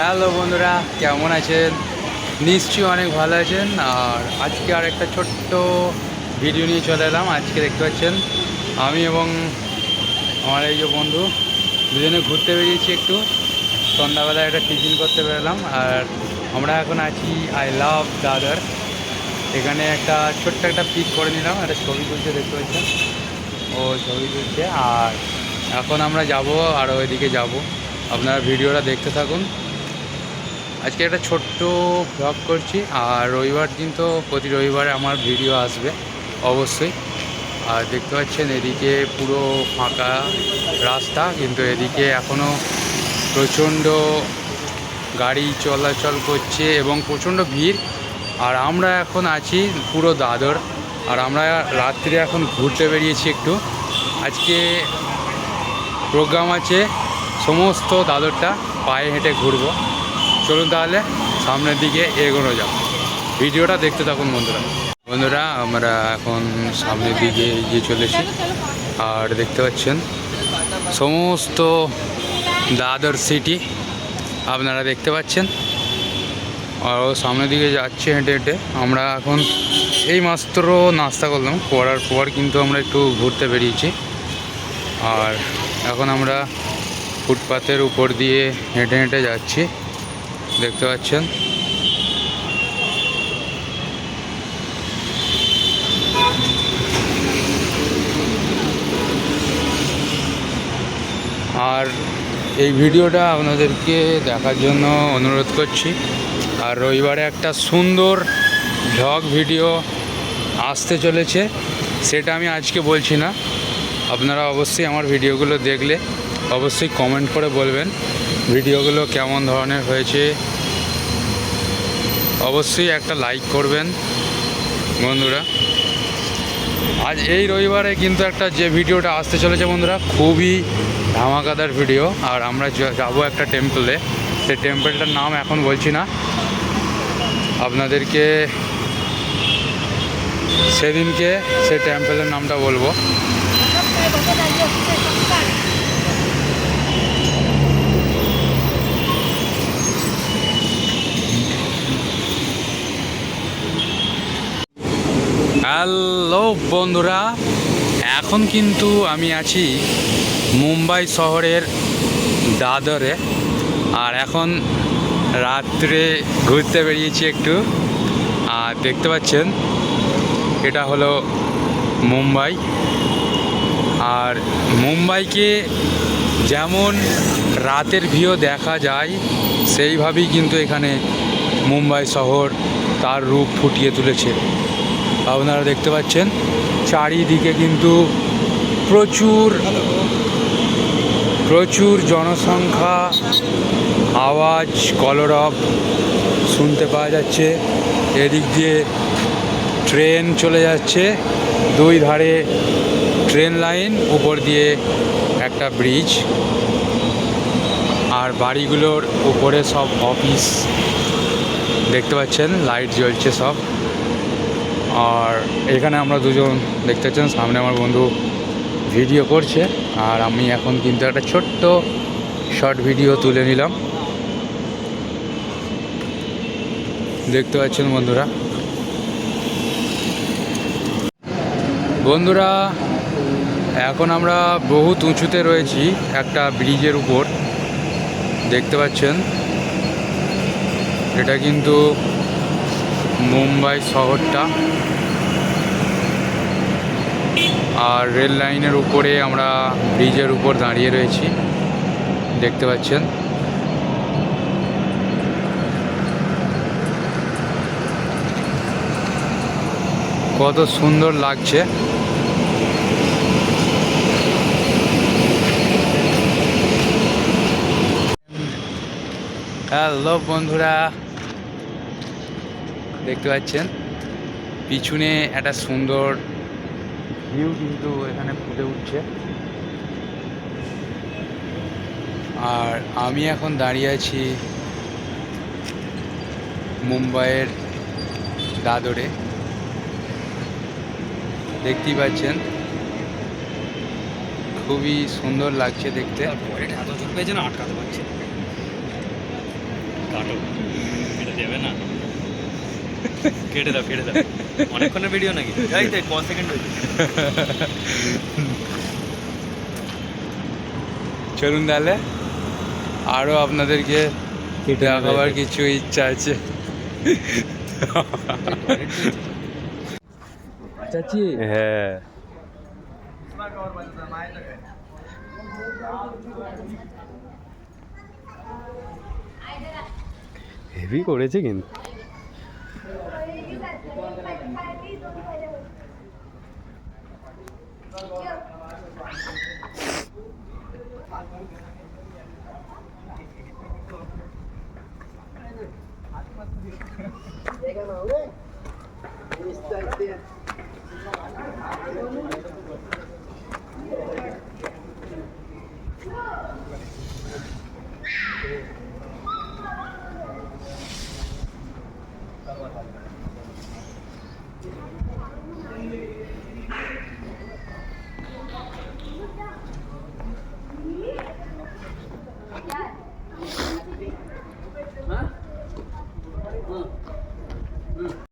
Hello বন্ধুরা, কেমন আছেন? নিশ্চয়ই অনেক ভালো আছেন। আর আজকে আর একটা ছোট্ট ভিডিও নিয়ে চলে এলাম। আজকে দেখতে পাচ্ছেন, আমি এবং আমার এই যে বন্ধু দুজনে ঘুরতে বেরিয়েছি একটু। সন্ধ্যাবেলায় একটা টিফিন করতে বেরোলাম। আর আমরা এখন আছি আই লাভ দাদার এখানে একটা ছোট্ট একটা পিক করে নিলাম। একটা ছবি তুলছে, দেখতে পাচ্ছেন? ও ছবি তুলছে। আর এখন আমরা যাব, আর ওইদিকে যাব। আপনারা ভিডিওটা দেখতে থাকুন। আজকে একটা ছোট্ট ব্লগ করছি, আর রবিবার দিন তো প্রতি রবিবারে আমার ভিডিও আসবে, অবশ্যই। আর দেখতে পাচ্ছেন এদিকে পুরো ফাঁকা রাস্তা, কিন্তু এদিকে এখনও প্রচণ্ড গাড়ি চলাচল করছে এবং প্রচণ্ড ভিড়। আর আমরা এখন আছি পুরো দাদর, আর আমরা রাত্রে এখন ঘুরতে বেরিয়েছি একটু। আজকে প্রোগ্রাম আছে সমস্ত দাদরটা পায়ে হেঁটে ঘুরবো। চলুন তাহলে সামনের দিকে এগোনো যাক। ভিডিওটা দেখতে থাকুন বন্ধুরা। বন্ধুরা, আমরা এখন সামনের দিকে এগিয়ে চলেছি আর দেখতে পাচ্ছেন, সমস্ত দাদর সিটি আপনারা দেখতে পাচ্ছেন। আর সামনের দিকে যাচ্ছে হেঁটে হেঁটে। আমরা এখন এই মাত্র নাস্তা করলাম। করার পর কিন্তু আমরা একটু ঘুরতে বেরিয়েছি। আর এখন আমরা ফুটপাতের উপর দিয়ে হেঁটে হেঁটে যাচ্ছি। দেখতে পাচ্ছেন। আর এই ভিডিওটা আপনাদেরকে দেখার জন্য অনুরোধ করছি। আর রবিবারে একটা সুন্দর ভ্লগ ভিডিও আসতে চলেছে, সেটা আমি আজকে বলছি না। আপনারা অবশ্যই আমার ভিডিওগুলো দেখলে অবশ্যই কমেন্ট করে বলবেন। ভিডিওগুলো কেমন ধরনের হয়েছে, অবশ্যই একটা লাইক করবেন, বন্ধুরা। আজ এই রবিবারে কিন্তু একটা যে ভিডিওটা আসতে চলেছে বন্ধুরা, খুবই ধামাকাদার ভিডিও আর আমরা যাব একটা টেম্পলে সেই টেম্পলটার নাম এখন বলছি না। আপনাদেরকে সেদিনকে সেই টেম্পলের নামটা বলব। হ্যালো বন্ধুরা, এখন কিন্তু আমি আছি মুম্বাই শহরের দাদরে। আর এখন রাত্রে ঘুরতে বেরিয়েছি একটু। আর দেখতে পাচ্ছেন, এটা হলো মুম্বাই। আর মুম্বাইকে যেমন রাতের ভিউ দেখা যায়, সেইভাবেই কিন্তু এখানে মুম্বাই শহর তার রূপ ফুটিয়ে তুলেছে। আপনারা দেখতে পাচ্ছেন, চারিদিকে কিন্তু প্রচুর প্রচুর জনসংখ্যা, আওয়াজ, কলরব শুনতে পাওয়া যাচ্ছে। এদিক দিয়ে ট্রেন চলে যাচ্ছে, দুই ধারে ট্রেন লাইন, উপর দিয়ে একটা ব্রিজ। আর বাড়িগুলোর উপরে সব অফিস, দেখতে পাচ্ছেন, লাইট জ্বলছে সব। আর এখানে আমরা দুজন দেখতে পাচ্ছেন, সামনে আমার বন্ধু ভিডিও করছে, আর আমি এখন কিন্তু একটা ছোট্ট শর্ট ভিডিও তুলে নিলাম। দেখতে পাচ্ছেন বন্ধুরা? বন্ধুরা, এখন আমরা বহুত উঁচুতে রয়েছি, একটা ব্রিজের উপর। দেখতে পাচ্ছেন? এটা কিন্তু মুম্বাই শহরটা। আর রেল লাইনের উপরে আমরা ব্রিজের উপর দাঁড়িয়ে রয়েছি। দেখতে পাচ্ছেন। কত সুন্দর লাগছে। হ্যালো বন্ধুরা দেখতে পাচ্ছেন। পিছনে একটা সুন্দর ভিউ কিন্তু এখানে ফুটে উঠছে। আর আমি এখন দাঁড়িয়ে আছি মুম্বাইয়ের দাদরে। দেখতেই পাচ্ছেন। খুবই সুন্দর লাগছে দেখতে। আটকাতে পারছি না। কেটে দাও কেটে দাও অনেকক্ষণের ভিডিও নাকি যাই তাই ক সেকেন্ড হয়েছে চলুন তাহলে আরও আপনাদেরকে দেখাবার কিছু ইচ্ছা আছে চাচি হ্যাঁ হেভি করেছে কিন্তু Vai.